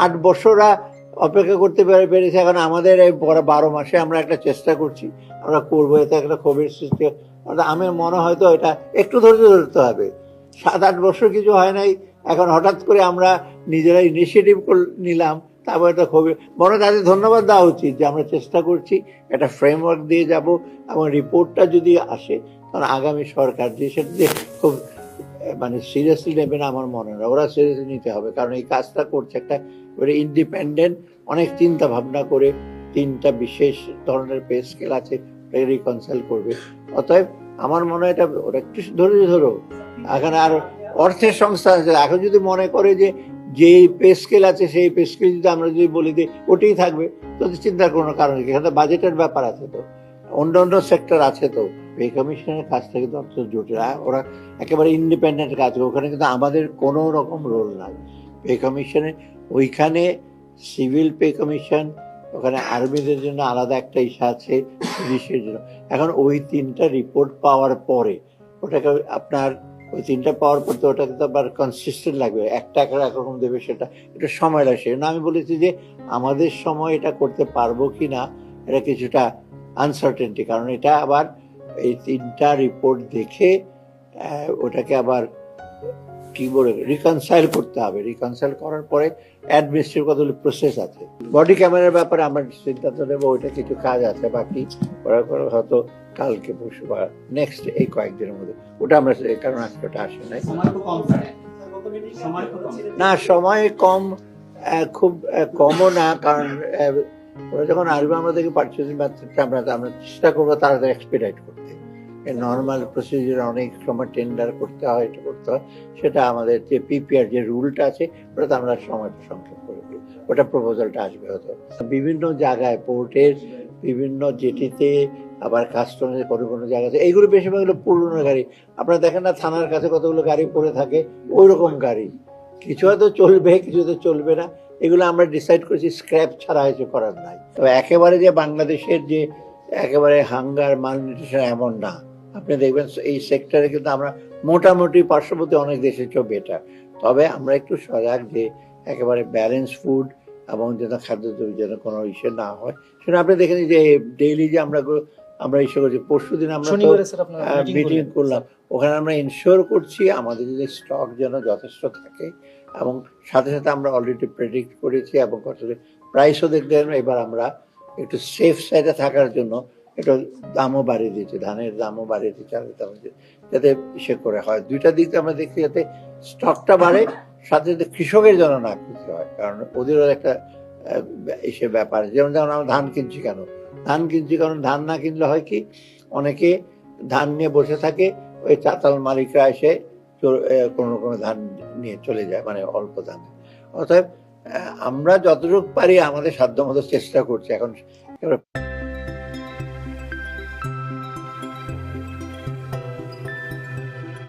আট বছরা অপেক্ষা করতে পেরে- পেরেছে। এখন আমাদের এই বারো মাসে আমরা একটা চেষ্টা করছি। আমরা করব এতে একটা কোভিড সৃষ্টি। আমার মনে হয়তো এটা একটু ধৈর্য ধরতে হবে। সাত আট বছর কিছু হয় নাই। এখন হঠাৎ করে আমরা নিজেরা ইনিশিয়েটিভ নিলাম, তারপর একটা খুবই মনে তাদের ধন্যবাদ দেওয়া উচিত যে আমরা চেষ্টা করছি, একটা ফ্রেমওয়ার্ক দিয়ে যাব এবং রিপোর্টটা যদি আসে তখন আগামী সরকার যে সেটা খুব মানে সিরিয়াসলি নেবে না আমার মনে হয়। ওরা সিরিয়াসলি নিতে হবে। কারণ এই কাজটা করছে একটা ইন্ডিপেন্ডেন্ট অনেক চিন্তা ভাবনা করে তিনটা বিশেষ ধরনের পে স্কেল আছে রিকনসাইল করবে। অতএব আমার মনে হয় এটা ওরা একটু ধরে ধরো। এখানে আর অর্থের সংস্থা আছে। এখন যদি মনে করে যে যে পে স্কেল আছে, সেই পে স্কেল যদি আমরা যদি বলি যে ওটাই থাকবে, তো চিন্তার কোনো কারণ এখানে বাজেটের ব্যাপার আছে তো। অন্য অন্য সেক্টর আছে তো। পে কমিশনের কাজ থেকে জটিল আর ওরা একেবারে ইন্ডিপেন্ডেন্ট কাজ করে। ওখানে কিন্তু আমাদের কোনো রকম রোল নাই। পে কমিশনে ওইখানে সিভিল পে কমিশন, ওখানে আর্মিদের জন্য আলাদা একটা ইসা আছে পুলিশের জন্য। এখন ওই তিনটা রিপোর্ট পাওয়ার পরে, ওটাকে আপনার ওই তিনটা পাওয়ার পর তো ওটাকে তো আবার কনসিস্টেন্ট লাগবে। একটা একরকম দেবে সেটা। এটা সময় লাগছে না আমি বলেছি যে আমাদের সময় এটা করতে পারব কি না এটা কিছুটা আনসার্টেনটি কারণ এটা আবার এই তিনটা রিপোর্ট দেখে ওটাকে আবার কি বলে রিকনসাইল করতে হবে। রিকনসাইল করার পরে অ্যাডমিনিস্ট্রেটিভ কতগুলো প্রসেস আছে। বডি ক্যামেরার ব্যাপারে আমরা সিদ্ধান্ত নেব ওইটা কিছু কাজ আছে বাকি। ওরা করে হয়তো কালকে পরশু বা নেক্সট এই কয়েকদিনের মধ্যে। ওটা আমরা কারণ আজকে ওটা আসে নাই। না সময় কম খুব কমও না কারণ ওরা যখন আসবে আমাদেরকে পার্চেসিং ম্যাথডটা আমরা আমরা চেষ্টা করব তাড়াতাড়ি এক্সপিডাইট করতে। নর্মাল প্রসিডিউর অনেক সময় টেন্ডার করতে হয়, এটা করতে হয়। সেটা আমাদের যে পিপিআর যে রুলটা আছে ওটাতে আমরা সময়টা সংক্ষেপ করে দিই। ওটা প্রপোজালটা আসবে হয়তো। বিভিন্ন জায়গায় পোর্টের বিভিন্ন জেটিতে আবার কাস্টমারের কোনো কোনো জায়গাতে, এইগুলো বেশিরভাগ হলো পুরনো গাড়ি। আপনারা দেখেন না থানার কাছে কতগুলো গাড়ি পড়ে থাকে? ওই রকম গাড়ি। কিছু হয়তো চলবে, কিছু হয়তো চলবে না। এগুলো আমরা ডিসাইড করেছি স্ক্র্যাপ ছাড়া হয়েছে করার নাই। তবে একেবারে যে বাংলাদেশের যে একেবারে হাঙ্গার মালনিউট্রিশন এমন না। আপনি দেখবেন এই সেক্টরে কিন্তু আমরা মোটামুটি পার্শ্ববর্তী অনেক দেশের চেয়েও বেটার তবে আমরা একটু সজাগ যে একেবারে ব্যালেন্স ফুড এবং যেন খাদ্য যেন কোনো ইসে না হয়। সেটা আপনি দেখেন যে ডেইলি যে আমরা আমরা ইসে করছি পরশু দিন আমরা আপনারা মিটিং করলাম। ওখানে আমরা ইনশিওর করছি আমাদের যদি স্টক যেন যথেষ্ট থাকে এবং সাথে সাথে আমরা অলরেডি প্রেডিক্ট করেছি এবং প্রাইসও দেখতে গেলে এবার আমরা একটু সেফ সাইডে থাকার জন্য একটু দামও বাড়িয়ে দিয়েছি ধানের দামও বাড়িয়ে দিয়েছি দামও দিয়েছি, যাতে সে করে হয়। দুইটা দিক আমরা দেখছি যাতে স্টকটা বাড়ে সাথে সাথে কৃষকের জন্য না ক্ষতি হয় কারণ ওদেরও একটা এসে ব্যাপার। যেমন যেমন আমরা ধান কিনছি কেন ধান কিনছি, কারণ ধান না কিনলে হয় কি, অনেকে ধান নিয়ে বসে থাকে, ওই চাতাল মালিকরা এসে কোনো কোনো ধান নিয়ে চলে যায় মানে অল্প ধান। অতএব আমরা যতটুকু পারি আমাদের সাধ্যমতো চেষ্টা করছি এখন।